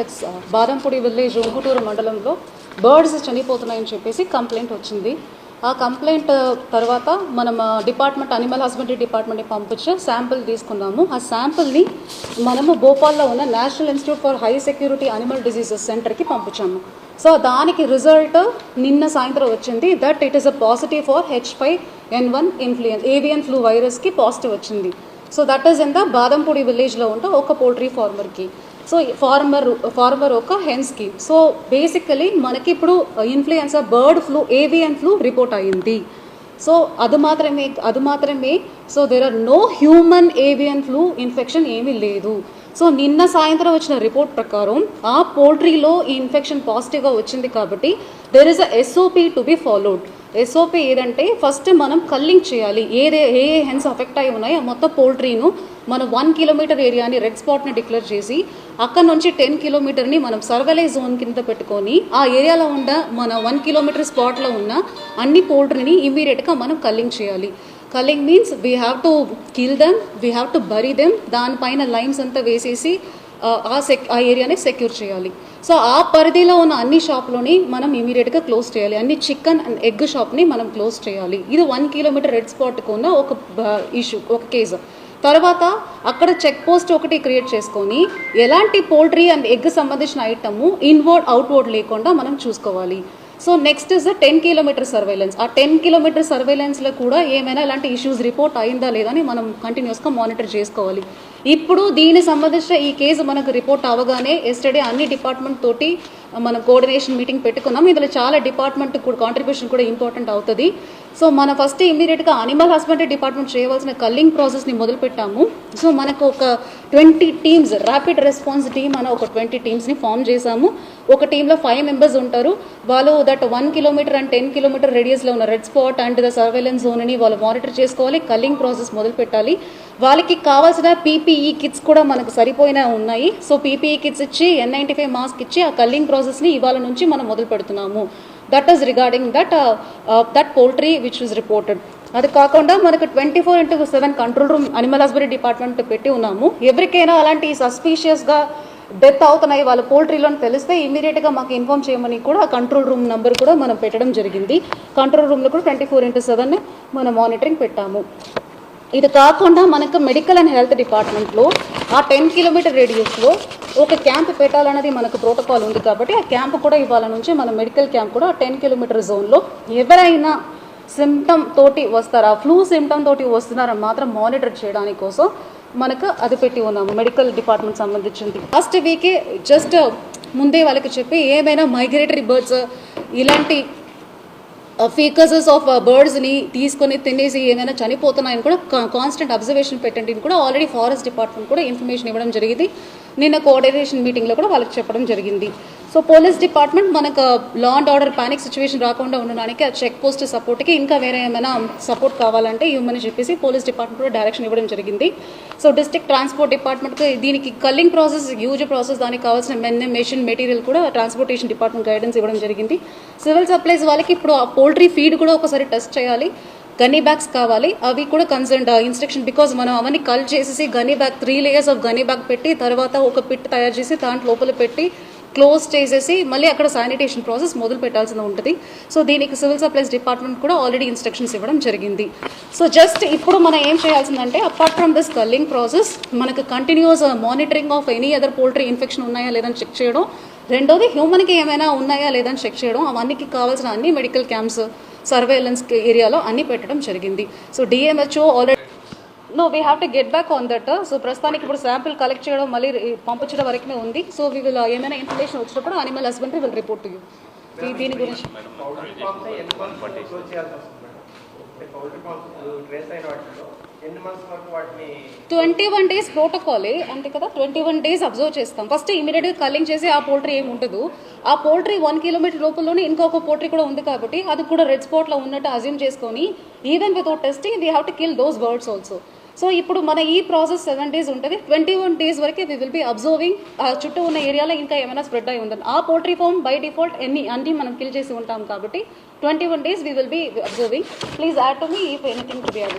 Complex Badampudi village Unguturu మండలంలో birds చనిపోతున్నాయని చెప్పేసి complaint వచ్చింది. ఆ కంప్లైంట్ తర్వాత మనం డిపార్ట్మెంట్ అనిమల్ హస్బెండరీ డిపార్ట్మెంట్ని పంపించి శాంపిల్ తీసుకున్నాము. ఆ శాంపిల్ని మనము భోపాల్లో ఉన్న National Institute for High Security Animal Diseases సెంటర్కి పంపించాము. సో దానికి రిజల్ట్ నిన్న సాయంత్రం వచ్చింది. That it is a positive for H five N one influenza avian flu వైరస్కి పాజిటివ్ వచ్చింది. So that is in the Badampudi విలేజ్లో ఉంటే ఒక పోల్ట్రీ ఫార్మర్కి సో ఫార్మర్ ఫార్మర్ ఒక హెన్స్కి సో బేసికలీ మనకి ఇప్పుడు influenza bird flu avian flu report అయింది. సో అది మాత్రమే అది మాత్రమే. So there are no human avian flu infection ఏమీ లేదు. సో నిన్న సాయంత్రం వచ్చిన రిపోర్ట్ ప్రకారం ఆ పోల్ట్రీలో ఈ ఇన్ఫెక్షన్ పాజిటివ్గా వచ్చింది కాబట్టి there is a SOP to be followed SOP ఏదంటే ఫస్ట్ మనం కల్లింగ్ చేయాలి. ఏదే ఏ ఏ హెన్స్ అఫెక్ట్ అయి ఉన్నాయో ఆ మొత్తం పోల్ట్రీను మనం వన్ కిలోమీటర్ ఏరియాని రెడ్ స్పాట్ని డిక్లేర్ చేసి అక్కడ నుంచి టెన్ కిలోమీటర్ని మనం సర్వలైజ్ జోన్ కింద పెట్టుకొని ఆ ఏరియాలో ఉన్న మన వన్ కిలోమీటర్ స్పాట్లో ఉన్న అన్ని పోల్ట్రీని ఇమీడియట్గా మనం కల్లింగ్ చేయాలి. Culling means we have to kill them we have to bury them దానిపైన లైన్స్ అంతా వేసేసి ఆ, ఆ సెక్ ఆ ఏరియాని సెక్యూర్ చేయాలి. సో ఆ పరిధిలో ఉన్న అన్ని షాప్లోని మనం ఇమీడియట్గా క్లోజ్ చేయాలి. అన్ని చికెన్ అండ్ ఎగ్ షాప్ని మనం క్లోజ్ చేయాలి. ఇది వన్ కిలోమీటర్ రెడ్ స్పాట్కు ఉన్న ఒక ఇష్యూ ఒక కేసు తర్వాత అక్కడ చెక్ పోస్ట్ ఒకటి క్రియేట్ చేసుకొని ఎలాంటి పోల్ట్రీ అండ్ ఎగ్ సంబంధించిన ఐటమ్ ఇన్వర్డ్ అవుట్వర్డ్ లేకుండా మనం చూసుకోవాలి. So next is the ten kilometre surveillance ఆ టెన్ కిలోమీటర్ సర్వైలెన్స్లో కూడా ఏమైనా ఇలాంటి ఇష్యూస్ రిపోర్ట్ అయిందా లేదా అని మనం కంటిన్యూస్గా మానిటర్ చేసుకోవాలి. ఇప్పుడు దీనికి సంబంధించిన ఈ కేసు మనకు రిపోర్ట్ అవ్వగానే ఎస్టర్డే అన్ని డిపార్ట్మెంట్ తోటి మనం కోఆర్డినేషన్ మీటింగ్ పెట్టుకున్నాం. ఇందులో చాలా డిపార్ట్మెంట్ కూడా కాంట్రిబ్యూషన్ కూడా ఇంపార్టెంట్ అవుతుంది. సో మన ఫస్ట్ ఇమీడియట్గా అనిమల్ హస్బెండరీ డిపార్ట్మెంట్ చేయవలసిన కల్లింగ్ ప్రాసెస్ని మొదలుపెట్టాము. సో మనకు ఒక twenty teams rapid response team అనే ఒక ట్వంటీ టీమ్స్ని ఫామ్ చేశాము. ఒక టీంలో ఫైవ్ మెంబర్స్ ఉంటారు. వాళ్ళు that one kilometre and ten kilometre రేడియస్లో ఉన్న red spot and the surveillance జోన్ని వాళ్ళు మానిటర్ చేసుకోవాలి కల్లింగ్ ప్రాసెస్ మొదలు పెట్టాలి వాళ్ళకి కావాల్సిన పీపీఈ కిట్స్ కూడా మనకు సరిపోయిన ఉన్నాయి. సో పీపీఈ కిట్స్ ఇచ్చి ఎన్ నైంటీ ఫైవ్ మాస్క్ ఇచ్చి ఆ కల్లింగ్ ప్రాసెస్ని ఇవాళ నుంచి మనం మొదలు పెడుతున్నాము that is regarding that that poultry which is reported అది కాకుండా మనకు twenty four into seven control room animal husbandry department పెట్టి ఉన్నాము. ఎవరికైనా అలాంటి సస్పీషియస్గా డెత్ అవుతున్నాయి వాళ్ళ పోల్ట్రీలో తెలిస్తే ఇమీడియట్గా మాకు ఇన్ఫామ్ చేయమని కూడా కంట్రోల్ రూమ్ నెంబర్ కూడా మనం పెట్టడం జరిగింది. కంట్రోల్ రూమ్లో కూడా ట్వంటీ ఫోర్ ఇంటూ సెవెన్ మనం మానిటరింగ్ పెట్టాము. ఇది కాకుండా మనకు మెడికల్ అండ్ హెల్త్ డిపార్ట్మెంట్లో ఆ టెన్ కిలోమీటర్ రేడియస్లో ఒక క్యాంప్ పెట్టాలన్నది మనకు ప్రోటోకాల్ ఉంది కాబట్టి ఆ క్యాంప్ కూడా ఇవాళ నుంచి మన మెడికల్ క్యాంప్ కూడా టెన్ కిలోమీటర్ జోన్లో ఎవరైనా సిమ్టమ్ తోటి వస్తారా? ఫ్లూ సిమ్టమ్ తోటి వస్తున్నారని మాత్రం మానిటర్ చేయడానికి కోసం మనకు అది పెట్టి ఉన్నాము. మెడికల్ డిపార్ట్మెంట్ సంబంధించింది. లాస్ట్ వీకే జస్ట్ ముందే వాళ్ళకి చెప్పి ఏమైనా మైగ్రేటరీ బర్డ్స్ ఇలాంటి ఫీకసెస్ ఆఫ్ బర్డ్స్ని తీసుకొని తినేసి ఏమైనా చనిపోతున్నాయని కూడా కాన్స్టెంట్ అబ్జర్వేషన్ పెట్టండి అని కూడా ఆల్రెడీ ఫారెస్ట్ డిపార్ట్మెంట్ కూడా ఇన్ఫర్మేషన్ ఇవ్వడం జరిగింది. నిన్న కోఆర్డినేషన్ మీటింగ్లో కూడా వాళ్ళకి చెప్పడం జరిగింది. సో పోలీస్ డిపార్ట్మెంట్ మనకు law and order panic situation రాకుండా ఉండడానికి ఆ చెక్ పోస్ట్ సపోర్ట్కి ఇంకా వేరే ఏమైనా సపోర్ట్ కావాలంటే ఇవ్వమని చెప్పేసి పోలీస్ డిపార్ట్మెంట్ కూడా డైరెక్షన్ ఇవ్వడం జరిగింది. సో డిస్ట్రిక్ట్ ట్రాన్స్పోర్ట్ డిపార్ట్మెంట్కి దీనికి కల్లింగ్ ప్రాసెస్ యూజ్ ప్రాసెస్ దానికి కావాల్సిన మెన్ మెషిన్ మెటీరియల్ కూడా ట్రాన్స్పోర్టేషన్ డిపార్ట్మెంట్ గైడెన్స్ ఇవ్వడం జరిగింది. సివిల్ సప్లైస్ వాళ్ళకి ఇప్పుడు ఆ పోల్ట్రీ ఫీడ్ కూడా ఒకసారి టెస్ట్ చేయాలి. గనీ బ్యాగ్స్ కావాలి. అవి కూడా కన్సర్న్ ఇన్స్ట్రక్షన్ బికాజ్ మనం అవన్నీ కల్ చేసేసి gunny bag three layers of gunny bag పెట్టి తర్వాత ఒక పిట్ తయారు చేసి దాంట్లో లోపల పెట్టి క్లోజ్ చేసేసి మళ్ళీ అక్కడ శానిటేషన్ ప్రాసెస్ మొదలు పెట్టాల్సి ఉంటుంది. సో దీనికి సివిల్ సప్లైస్ డిపార్ట్మెంట్ కూడా ఆల్రెడీ ఇన్స్ట్రక్షన్స్ ఇవ్వడం జరిగింది. సో జస్ట్ ఇప్పుడు మనం ఏం చేయాల్సిందంటే apart from this culling process మనకు continuous monitoring of any other poultry infection ఉన్నాయా లేదని చెక్ చేయడం. రెండోది హ్యూమన్కి ఏమైనా ఉన్నాయా లేదని చెక్ చేయడం. అవన్నీకి కావాల్సిన అన్ని మెడికల్ క్యాంప్స్ సర్వేలెన్స్ ఏరియాలో అన్ని పెట్టడం జరిగింది. So DMHO already no we have to get back on that so ప్రస్తుతానికి ఇప్పుడు శాంపిల్ కలెక్ట్ చేయడం మళ్ళీ పంపించడం వరకే ఉంది. సో వీ విల్ ఏమైనా ఇన్ఫర్మేషన్ వచ్చినప్పుడు animal husbandry will report you దీని గురించి. ట్వంటీ వన్ డేస్ ప్రోటోకాలే అంతే కదా? ట్వంటీ వన్ డేస్ అబ్జర్వ్ చేస్తాం. ఫస్ట్ ఇమీడియట్గా కల్లింగ్ చేసి ఆ పోల్ట్రీ ఏమి ఉండదు. ఆ పోల్ట్రీ వన్ కిలోమీటర్ లోపలలోనే ఇంకొక పోల్ట్రీ కూడా ఉంది కాబట్టి అది కూడా రెడ్ స్పాట్లో ఉన్నట్టు అజ్యూమ్ చేసుకొని even without testing we have to kill those birds also so ఇప్పుడు మన ఈ ప్రాసెస్ సెవెన్ డేస్ ఉంటుంది. ట్వంటీ వన్ డేస్ వరకే వి విల్ బి అబ్జర్వింగ్ ఆ చుట్టూ ఉన్న ఏరియాలో ఇంకా ఏమైనా స్ప్రెడ్ అయి ఉందని ఆ పోల్ట్రీ ఫామ్ బై డిఫాల్ట్ ఎన్ని అన్ని మనం కిల్ చేసి ఉంటాం కాబట్టి twenty one days we will be observing please add to me if anything to be add